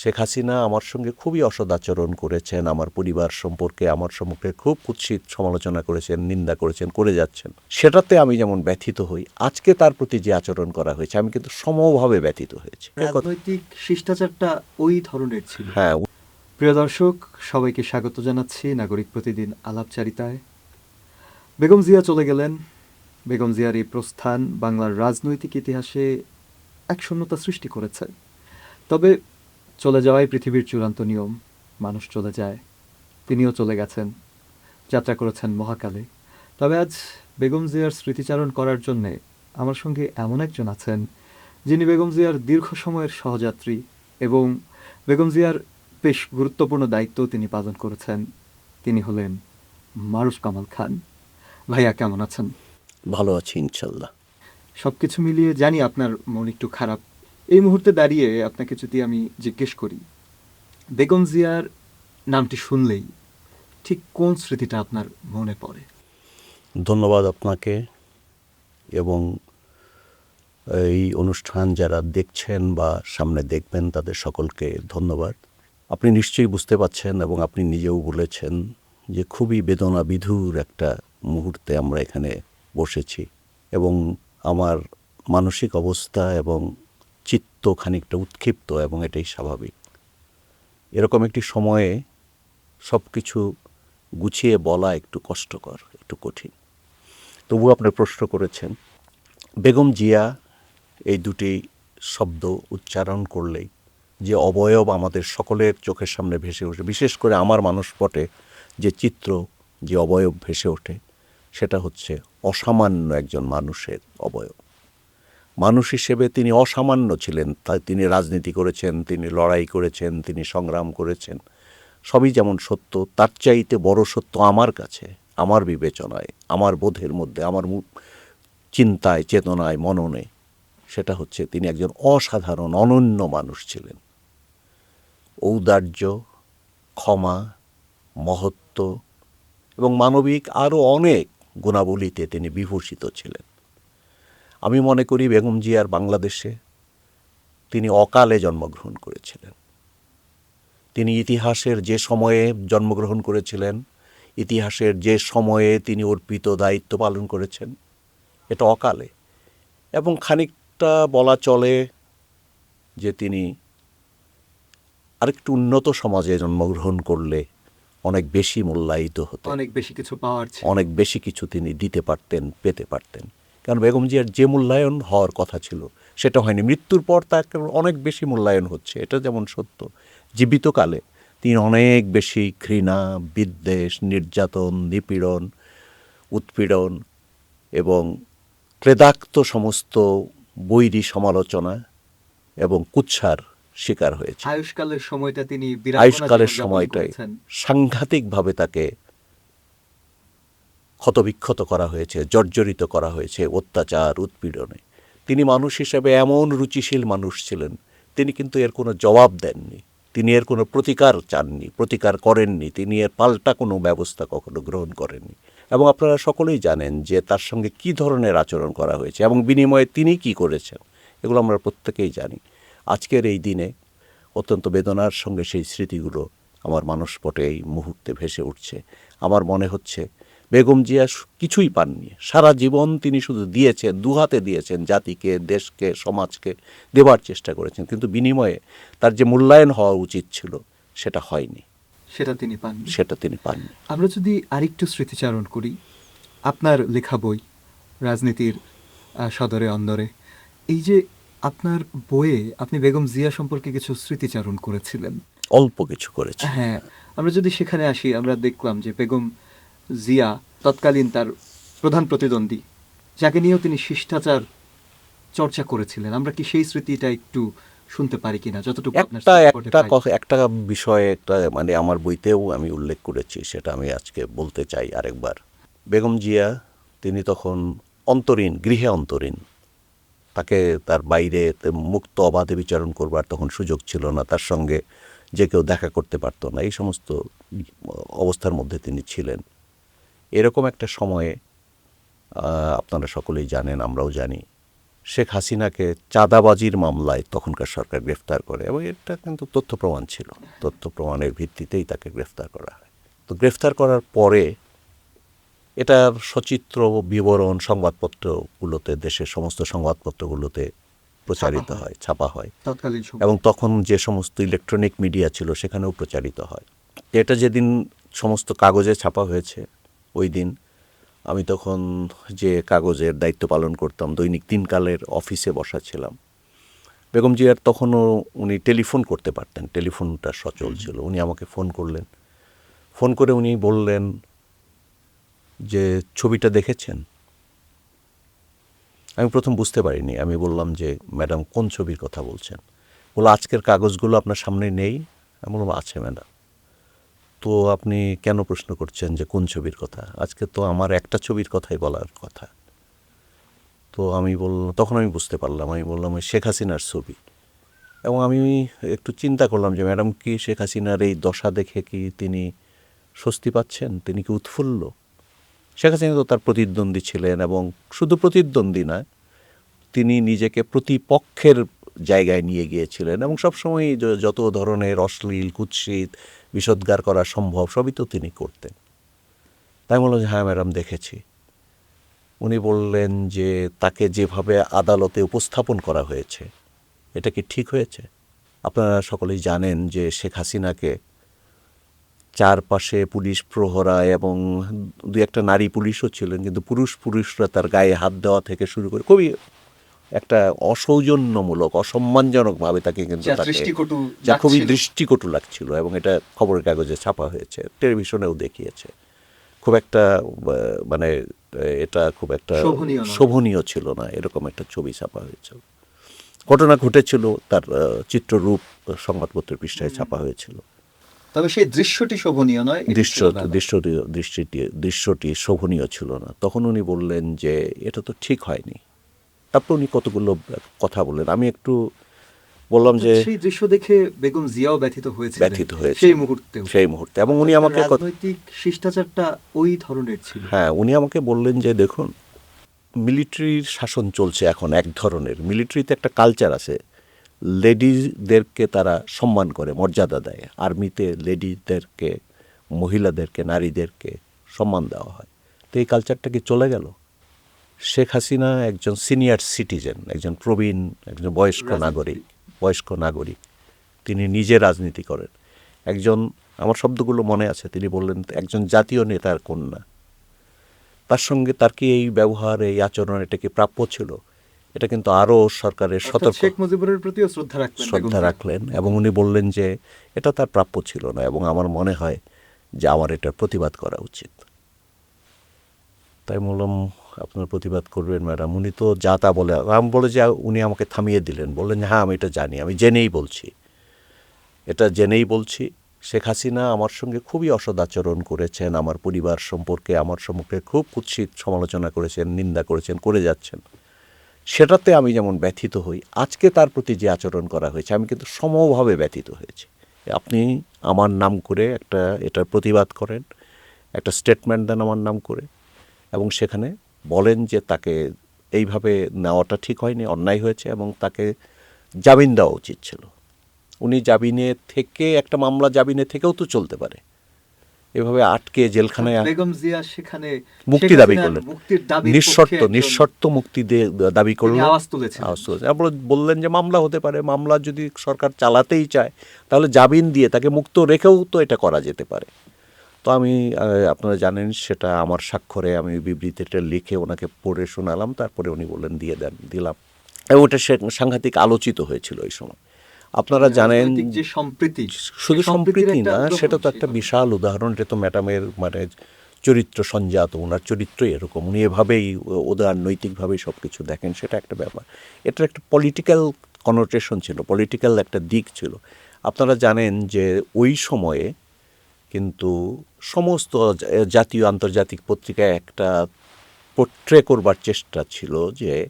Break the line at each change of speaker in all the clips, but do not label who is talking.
শেখ হাসিনা আমার সঙ্গে খুবই অসদাচরণ করেছেন আমার পরিবার সম্পর্কে আমার সম্পর্কে খুব কুৎসিত সমালোচনা করেছেন নিন্দা করেছেন করে যাচ্ছেন। সেটাতে আমি যেমন ব্যথিত হই আজকে তার প্রতি যে আচরণ করা হয়েছে আমি কিন্তু সমভাবে ব্যথিত হয়েছি।
রাজনৈতিক শিষ্টাচারটা ওই ধরনের ছিল।
হ্যাঁ
প্রিয় দর্শক সবাইকে স্বাগত জানাচ্ছি নাগরিক প্রতিদিন আলাপচারিতায়। বেগম জিয়া চলে গেলেন। বেগম জিয়ার এই প্রস্থান বাংলার রাজনৈতিক ইতিহাসে এক শূন্যতা সৃষ্টি করেছে। তবে চলে যাওয়াই পৃথিবীর চূড়ান্ত নিয়ম। মানুষ চলে যায়। তিনিও চলে গেছেন। যাত্রা করেছেন মহাকালে। তবে আজ বেগম জিয়ার স্মৃতিচারণ করার জন্যে আমার সঙ্গে এমন একজন আছেন যিনি বেগম জিয়ার দীর্ঘ সময়ের সহযাত্রী এবং বেগম জিয়ার বেশ গুরুত্বপূর্ণ দায়িত্ব তিনি পালন করেছেন। তিনি হলেন মারুফ কামাল খান। ভাইয়া কেমন আছেন?
ভালো আছি ইনশাল্লাহ।
সব কিছু মিলিয়ে জানি আপনার মন একটু খারাপ। এই মুহূর্তে দাঁড়িয়ে আপনাকে যদি আমি জিজ্ঞেস করি, বেগম জিয়ার নামটি শুনলেই ঠিক কোন স্মৃতিটা আপনার মনে পড়ে?
ধন্যবাদ আপনাকে এবং এই অনুষ্ঠান যারা দেখছেন বা সামনে দেখবেন তাদের সকলকে ধন্যবাদ। আপনি নিশ্চয়ই বুঝতে পাচ্ছেন এবং আপনি নিজেও বলেছেন যে খুবই বেদনা বিধুর একটা মুহূর্তে আমরা এখানে বসেছি এবং আমার মানসিক অবস্থা এবং চিত্ত খানিকটা উৎক্ষিপ্ত এবং এটাই স্বাভাবিক। এরকম একটি সময়ে সব কিছু গুছিয়ে বলা একটু কষ্টকর, একটু কঠিন। তবু আপনার প্রশ্ন করেছেন, বেগম জিয়া এই দুটি শব্দ উচ্চারণ করলেই যে অবয়ব আমাদের সকলের চোখের সামনে ভেসে ওঠে, বিশেষ করে আমার মানসপটে যে চিত্র, যে অবয়ব ভেসে ওঠে, সেটা হচ্ছে অসামান্য একজন মানুষের অবয়ব। মানুষ হিসেবে তিনি অসামান্য ছিলেন। তাই তিনি রাজনীতি করেছেন, তিনি লড়াই করেছেন, তিনি সংগ্রাম করেছেন। সবই যেমন সত্য, তার চাইতে বড় সত্য আমার কাছে, আমার বিবেচনায়, আমার বোধের মধ্যে, আমার চিন্তায়, চেতনায়, মননে, সেটা হচ্ছে তিনি একজন অসাধারণ, অনন্য মানুষ ছিলেন। ঔদার্য, ক্ষমা, মহত্ব এবং মানবিক আরও অনেক গুণাবলীতে তিনি বিভূষিত ছিলেন। আমি মনে করি বেগম জিয়ার বাংলাদেশে তিনি অকালে জন্মগ্রহণ করেছিলেন। তিনি ইতিহাসের যে সময়ে জন্মগ্রহণ করেছিলেন ইতিহাসের যে সময়ে তিনি অর্পিত দায়িত্ব পালন করেছেন এটা অকালে। এবং খানিকটা বলা চলে যে তিনি আরেকটু উন্নত সমাজে জন্মগ্রহণ করলে অনেক বেশি মূল্যায়িত হতো
অনেক বেশি কিছু পাওয়ার
অনেক বেশি কিছু তিনি দিতে পারতেন পেতে পারতেন। কারণ বেগম জিয়ার যে মূল্যায়ন হওয়ার কথা ছিল সেটা হয়নি। মৃত্যুর পর তার অনেক বেশি মূল্যায়ন হচ্ছে এটা যেমন সত্য। জীবিতকালে তিনি অনেক বেশি ঘৃণা বিদ্বেষ নির্যাতন নিপীড়ন উৎপীড়ন এবং ক্লেদাক্ত সমস্ত বৈরী সমালোচনা এবং কুৎসার শিকার হয়েছে।
আয়ুষ্কালের সময়টা তিনি
আয়ুষ্কালের সময়টাই সাংঘাতিকভাবে তাকে ক্ষতবিক্ষত করা হয়েছে, জর্জরিত করা হয়েছে অত্যাচার, উৎপীড়নে। তিনি মানুষ হিসেবে এমন রুচিশীল মানুষ ছিলেন, তিনি কিন্তু এর কোনো জবাব দেননি, তিনি এর কোনো প্রতিকার চাননি, প্রতিকার করেননি, তিনি এর পাল্টা কোনো ব্যবস্থা কখনো গ্রহণ করেননি। এবং আপনারা সকলেই জানেন যে তার সঙ্গে কী ধরনের আচরণ করা হয়েছে এবং বিনিময়ে তিনি কি করেছেন, এগুলো আমরা প্রত্যেকেই জানি। আজকের এই দিনে অত্যন্ত বেদনার সঙ্গে সেই স্মৃতিগুলো আমার মানসপটে এই মুহূর্তে ভেসে উঠছে। আমার মনে হচ্ছে বেগম জিয়া কিছুই পাননি। সারা জীবন তিনি শুধু দিয়েছেন দুহাতে দিয়েছেন জাতিকে দেশকে সমাজকে দেবার চেষ্টা করেছেন। কিন্তু বিনিময়ে তার যে মূল্যায়ন হওয়া উচিত ছিল সেটা হয়নি।
সেটা তিনি পান
সেটা তিনি পাননি।
আমরা যদি আরেকটু স্মৃতিচারণ করি আপনার লেখা বই রাজনীতির সদরে অন্দরে এই যে আপনার বইয়ে আপনি বেগম জিয়া সম্পর্কে কিছু স্মৃতিচারণ করেছিলেন।
অল্প কিছু করেছে।
হ্যাঁ আমরা যদি সেখানে আসি আমরা দেখলাম যে বেগম জিয়া তৎকালীন তার প্রধান প্রতিদ্বন্দ্বী। যাকে নিয়েও তিনি শিষ্টাচার চর্চা করেছিলেন। আমরা কি সেই স্মৃতিটা একটু শুনতে পারি কিনা? যতটুকু
একটা একটা একটা বিষয়ে একটা মানে আমার বইতেও আমি উল্লেখ করেছি সেটা আমি আজকে বলতে চাই আরেকবার। বেগম জিয়া তিনি তখন অন্তরীণ গৃহে অন্তরীণ। তাকে তার বাইরে মুক্ত অবাধে বিচারণ করবার তখন সুযোগ ছিল না। তার সঙ্গে যে কেউ দেখা করতে পারতো না। এই সমস্ত অবস্থার মধ্যে তিনি ছিলেন। এরকম একটা সময়ে আপনারা সকলেই জানেন আমরাও জানি শেখ হাসিনাকে চাঁদাবাজির মামলায় তখনকার সরকার গ্রেফতার করে এবং এটা কিন্তু তথ্য প্রমাণ ছিল। তথ্য প্রমাণের ভিত্তিতেই তাকে গ্রেফতার করা হয়। তো গ্রেফতার করার পরে এটার সচিত্র বিবরণ সংবাদপত্রগুলোতে দেশের সমস্ত সংবাদপত্রগুলোতে প্রচারিত
হয়।
ছাপা হয়। এবং তখন যে সমস্ত ইলেকট্রনিক মিডিয়া ছিল সেখানেও প্রচারিত হয়। এটা যেদিন সমস্ত কাগজে ছাপা হয়েছে ওই দিন আমি তখন যে কাগজের দায়িত্ব পালন করতাম দৈনিক দিনকালের অফিসে বসা ছিলাম। বেগম জিয়ার তখনও উনি টেলিফোন করতে পারতেন টেলিফোনটা সচল ছিল। উনি আমাকে ফোন করলেন। ফোন করে উনি বললেন যে ছবিটা দেখেছেন? আমি প্রথম বুঝতে পারিনি। আমি বললাম যে ম্যাডাম কোন ছবির কথা বলছেন? বলল আজকের কাগজগুলো আপনার সামনে নেই? আমি বললাম আছে ম্যাডাম। তো আপনি কেন প্রশ্ন করছেন যে কোন ছবির কথা? আজকে তো আমার একটা ছবির কথাই বলার কথা। তো আমি বললাম তখন আমি বুঝতে পারলাম, আমি বললাম শেখ হাসিনার ছবি। এবং আমি একটু চিন্তা করলাম যে ম্যাডাম কি শেখ হাসিনার এই দশা দেখে কি তিনি স্বস্তি পাচ্ছেন? তিনি কি উৎফুল্ল? শেখ হাসিনা তো তার প্রতিদ্বন্দ্বী ছিলেন এবং শুধু প্রতিদ্বন্দ্বী নয়, তিনি নিজেকে প্রতিপক্ষের জায়গায় নিয়ে গিয়েছিলেন এবং সবসময় যত ধরনের অশ্লীল, কুৎসিত বিষোদ্গার করা সম্ভব, সবই তো তিনি করতেন। তাই বললাম যে হ্যাঁ ম্যাডাম, দেখেছি। উনি বললেন যে, তাকে যেভাবে আদালতে উপস্থাপন করা হয়েছে, এটা কি ঠিক হয়েছে? আপনারা সকলেই জানেন যে, শেখ হাসিনাকে চারপাশে পুলিশ প্রহরা এবং দু একটা নারী পুলিশও ছিলেন, কিন্তু পুরুষ পুরুষরা তার গায়ে হাত দেওয়া থেকে শুরু করে, খুবই একটা অসৌজন্যমূলক অসম্মানজনকভাবে তাকে কিন্তু
যা
তাকে
দৃষ্টিকটু
যা খুবই
লাগছিল।
দৃষ্টিকটু লাগছিল এবং এটা খবরের কাগজে ছাপা হয়েছে টেলিভিশনেও দেখিয়েছে। খুব একটা মানে এটা খুব একটা
শোভনীয়
ছিল না এরকম একটা ছবি ছাপা হয়েছিল ঘটনা ঘটেছিল তার চিত্ররূপ সংবাদপত্রের পৃষ্ঠায় ছাপা হয়েছিল।
তবে সেই দৃশ্যটি শোভনীয় নয়
দৃশ্য। দৃশ্যটি দৃষ্টিটি দৃশ্যটি শোভনীয় ছিল না। তখন উনি বললেন যে এটা তো ঠিক হয়নি। তারপর উনি কতগুলো কথা বললেন? আমি একটু বললাম যে
সেই দৃশ্য দেখে বেগম জিয়াও ব্যথিত হয়েছে
ব্যথিত হয়েছে
সেই মুহূর্তে
সেই মুহূর্তে। এবং উনি আমাকে
রাজনৈতিক শিষ্টাচারটা ওই ধরনের ছিল।
হ্যাঁ উনি আমাকে বললেন যে দেখুন মিলিটারির শাসন চলছে এখন এক ধরনের। মিলিটারিতে একটা কালচার আছে। লেডিজদেরকে তারা সম্মান করে মর্যাদা দেয়। আর্মিতে লেডিজদেরকে মহিলাদেরকে নারীদেরকে সম্মান দেওয়া হয়। তো এই কালচারটা কি চলে গেল? শেখ হাসিনা একজন সিনিয়র সিটিজেন একজন প্রবীণ একজন বয়স্ক নাগরিক বয়স্ক নাগরিক। তিনি নিজে রাজনীতি করেন। একজন আমার শব্দগুলো মনে আছে তিনি বললেন একজন জাতীয় নেতার কন্যা। তার সঙ্গে তার কি এই ব্যবহার এই আচরণ এটা কি প্রাপ্য ছিল? এটা কিন্তু আরও সরকারের সতর্ক।
শেখ মুজিবুরের প্রতিও শ্রদ্ধা রাখলেন
শ্রদ্ধা রাখলেন এবং উনি বললেন যে এটা তার প্রাপ্য ছিল না এবং আমার মনে হয় যে আমার এটার প্রতিবাদ করা উচিত। তাই বললাম আপনার প্রতিবাদ করবেন, ম্যাডাম। উনি তো যা তা বলে আমি বলে যে উনি আমাকে থামিয়ে দিলেন। বললেন হ্যাঁ আমি এটা জানি, আমি জেনেই বলছি। এটা জেনেই বলছি। শেখ হাসিনা আমার সঙ্গে খুবই অসদাচরণ করেছেন, আমার পরিবার সম্পর্কে, আমার সম্পর্কে খুব কুৎসিত সমালোচনা করেছেন, নিন্দা করেছেন, করে যাচ্ছেন। সেটাতে আমি যেমন ব্যথিত হই, আজকে তার প্রতি যে আচরণ করা হয়েছে, আমি কিন্তু সমভাবে ব্যথিত হয়েছি। আপনি আমার নাম করে একটা, এটার প্রতিবাদ করেন, একটা স্টেটমেন্ট দেন আমার নাম করে, এবং সেখানে বলেন যে তাকে এইভাবে নেওয়াটা ঠিক হয়নি অন্যায় হয়েছে এবং তাকে জামিন দেওয়া উচিত ছিল। উনি জামিনে থেকে একটা মামলা জামিনে থেকেও তো চলতে পারে। এভাবে আটকে জেলখানায়
বেগম জিয়া সেখানে
মুক্তি দাবি করলেন। নিঃশর্ত নিঃশর্ত মুক্তি দাবি করলেন।
আওয়াজ তুলেছেন।
আওয়াজ বললেন যে মামলা হতে পারে মামলা যদি সরকার চালাতেই চায় তাহলে জামিন দিয়ে তাকে মুক্ত রেখেও তো এটা করা যেতে পারে। তো আমি আপনারা জানেন সেটা আমার স্বাক্ষরে আমি বিবৃতিটা লিখে ওনাকে পড়ে শোনালাম তারপরে উনি বললেন দিয়ে দেন দিলাম। এবং ওটা সে সাংঘাতিক আলোচিত হয়েছিল ওই সময়। আপনারা জানেন
যে সম্প্রীতি
শুধু সম্প্রীতি না সেটা তো একটা বিশাল উদাহরণ এটা তো ম্যাডামের মানে চরিত্র সঞ্জাত ওনার চরিত্রই এরকম। উনি এভাবেই ওদার নৈতিকভাবেই সব কিছু দেখেন সেটা একটা ব্যাপার। এটার একটা পলিটিক্যাল কনোটেশন ছিল পলিটিক্যাল একটা দিক ছিল। আপনারা জানেন যে ওই সময়ে কিন্তু সমস্ত জাতীয় আন্তর্জাতিক পত্রিকায় একটা পোট্রে করবার চেষ্টা ছিল যে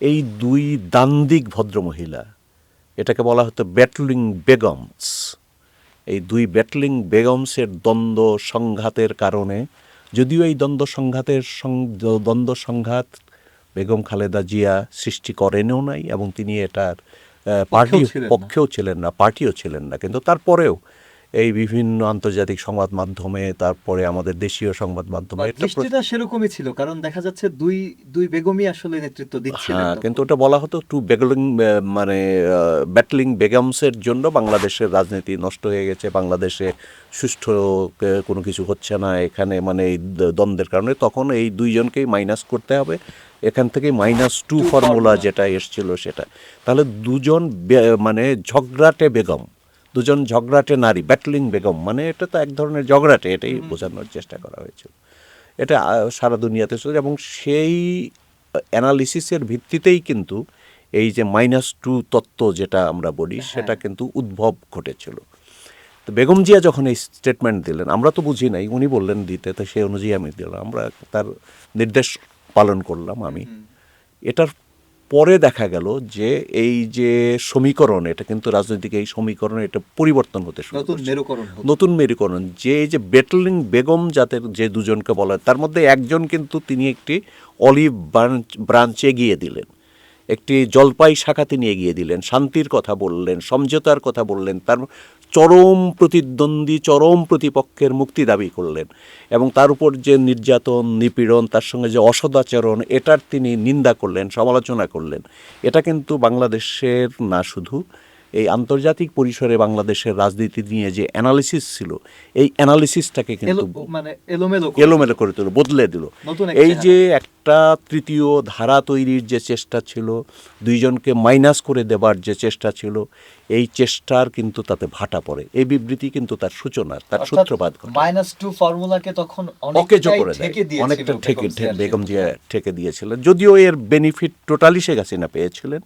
এই দুই দান্দিক ভদ্রমহিলা এটাকে বলা হতো ব্যাটলিং বেগমস এই দুই ব্যাটলিং বেগমসের দ্বন্দ্ব সংঘাতের কারণে যদিও এই দ্বন্দ্ব সংঘাতের দ্বন্দ্ব সংঘাত বেগম খালেদা জিয়া সৃষ্টি করেনও নাই এবং তিনি এটার পার্টি পক্ষেও ছিলেন না পার্টিও ছিলেন না। কিন্তু তারপরেও এই বিভিন্ন আন্তর্জাতিক সংবাদ মাধ্যমে তারপরে আমাদের দেশীয় সংবাদ মাধ্যমে
দৃষ্টিটা সেরকমই ছিল কারণ দেখা যাচ্ছে দুই দুই বেগমই আসলে নেতৃত্ব দিচ্ছিলেন
হ্যাঁ কিন্তু ওটা বলা হতো টু বেগলিং মানে ব্যাটলিং বেগমসের জন্য বাংলাদেশের রাজনীতি নষ্ট হয়ে গেছে বাংলাদেশে সুষ্ঠু কোনো কিছু হচ্ছে না এখানে মানে এই দ্বন্দ্বের কারণে তখন এই দুইজনকেই মাইনাস করতে হবে। এখান থেকে মাইনাস টু ফর্মুলা যেটা এসছিল সেটা। তাহলে দুজন মানে ঝগড়াটে বেগম। দুজন ঝগড়াটে নারী ব্যাটলিং বেগম মানে এটা তো এক ধরনের ঝগড়াটে এটাই বোঝানোর চেষ্টা করা হয়েছিল। এটা সারা দুনিয়াতে চলছে এবং সেই অ্যানালিসিসের ভিত্তিতেই কিন্তু এই যে মাইনাস টু তত্ত্ব যেটা আমরা বলি সেটা কিন্তু উদ্ভব ঘটেছিল। তো বেগম জিয়া যখন এই স্টেটমেন্ট দিলেন আমরা তো বুঝি নাই উনি বললেন দিতে তো সেই অনুযায়ী আমি দিলাম। আমরা তার নির্দেশ পালন করলাম আমি। এটার পরে দেখা গেল যে এই যে সমীকরণ এটা কিন্তু রাজনৈতিক এই সমীকরণ এটা পরিবর্তন হতে শুরু
নতুন মেরুকরণ
নতুন মেরুকরণ যে এই যে বেটলিং বেগম যাদের যে দুজনকে বলা হয়, তার মধ্যে একজন কিন্তু তিনি একটি অলিভ ব্রাঞ্চ ব্রাঞ্চে এগিয়ে দিলেন। একটি জলপাই শাখা তিনি এগিয়ে দিলেন শান্তির কথা বললেন সমঝোতার কথা বললেন তার চরম প্রতিদ্বন্দ্বী, চরম প্রতিপক্ষের মুক্তি দাবি করলেন এবং তার উপর যে নির্যাতন, নিপীড়ন, তার সঙ্গে যে অসদাচরণ, এটার তিনি নিন্দা করলেন, সমালোচনা করলেন। এটা কিন্তু বাংলাদেশের না শুধু এই আন্তর্জাতিক পরিসরে বাংলাদেশের রাজনীতি নিয়ে যে অ্যানালিসিস ছিল এই অ্যানালিসিসটাকে কিন্তু
মানে এলোমেলো করে-
তুলো বদলে দিল। এই যে একটা তৃতীয় ধারা তৈরির যে চেষ্টা ছিল দুইজনকে মাইনাস করে দেবার যে চেষ্টা ছিল এই চেষ্টার কিন্তু তাতে ভাটা পড়ে। এই বিবৃতি কিন্তু তার সূচনা তার সূত্রপাত
মাইনাস টু ফর্মুলাকে তখন
অকেজো করে দেয়। অনেকটা ঠেকে
বেগম
জিয়া। ঠেকে দিয়েছিলেন। যদিও এর বেনিফিট টোটালি শেখ হাসিনা পেয়েছিলেন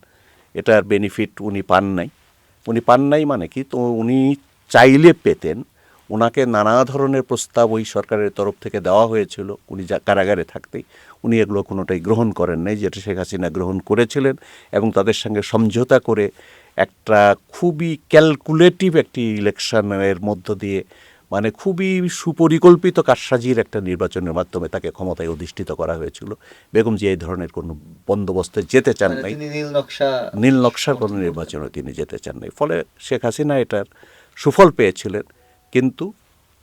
এটার বেনিফিট উনি পান নাই। উনি পান নাই মানে কি? তো উনি চাইলে পেতেন। ওনাকে নানা ধরনের প্রস্তাব ওই সরকারের তরফ থেকে দেওয়া হয়েছিল। উনি যা কারাগারে থাকতেই উনি এগুলো কোনোটাই গ্রহণ করেন নাই, যেটা শেখ হাসিনা গ্রহণ করেছিলেন এবং তাদের সঙ্গে সমঝোতা করে একটা খুবই ক্যালকুলেটিভ একটি ইলেকশনের মধ্য দিয়ে মানে খুবই সুপরিকল্পিত কারসাজির একটা নির্বাচনের মাধ্যমে তাকে ক্ষমতায় অধিষ্ঠিত করা হয়েছিল। বেগম জি এই ধরনের কোনো বন্দোবস্তে যেতে চান
মানে
নাই।
নীল নকশা
নীল নকশার কোনো নির্বাচনে তিনি যেতে চান নাই। ফলে শেখ হাসিনা এটার সুফল পেয়েছিলেন কিন্তু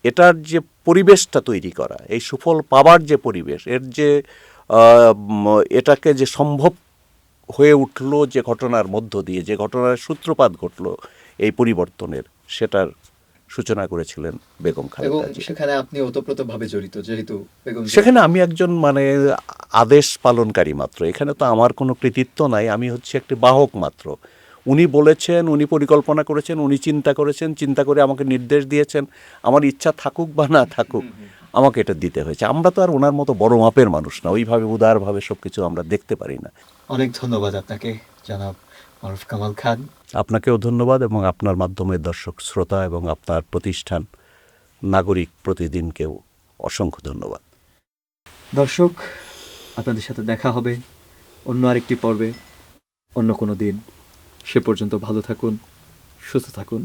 এটার যে পরিবেশটা তৈরি করা এই সুফল পাবার যে পরিবেশ এর যে এটাকে যে সম্ভব হয়ে উঠল যে ঘটনার মধ্য দিয়ে যে ঘটনার সূত্রপাত ঘটলো এই পরিবর্তনের সেটার সূচনা করেছিলেন বেগম খালেদা
সেখানে আপনি ওতপ্রোতভাবে জড়িত যেহেতু বেগম
সেখানে আমি একজন মানে আদেশ পালনকারী মাত্র। এখানে তো আমার কোনো কৃতিত্ব নাই আমি হচ্ছে একটি বাহক মাত্র। উনি বলেছেন উনি পরিকল্পনা করেছেন উনি চিন্তা করেছেন চিন্তা করে আমাকে নির্দেশ দিয়েছেন আমার ইচ্ছা থাকুক বা না থাকুক আমাকে এটা দিতে হয়েছে। আমরা তো আর ওনার মতো বড় মাপের মানুষ না ওইভাবে উদারভাবে সব কিছু আমরা দেখতে পারি না।
অনেক ধন্যবাদ আপনাকে। জনাব মারুফ কামাল খান।
আপনাকেও ধন্যবাদ এবং আপনার মাধ্যমে দর্শক শ্রোতা এবং আপনার প্রতিষ্ঠান নাগরিক প্রতিদিনকেও অসংখ্য ধন্যবাদ।
দর্শক আপনাদের সাথে দেখা হবে অন্য আরেকটি পর্বে। অন্য কোনো দিন। সে পর্যন্ত ভালো থাকুন সুস্থ থাকুন।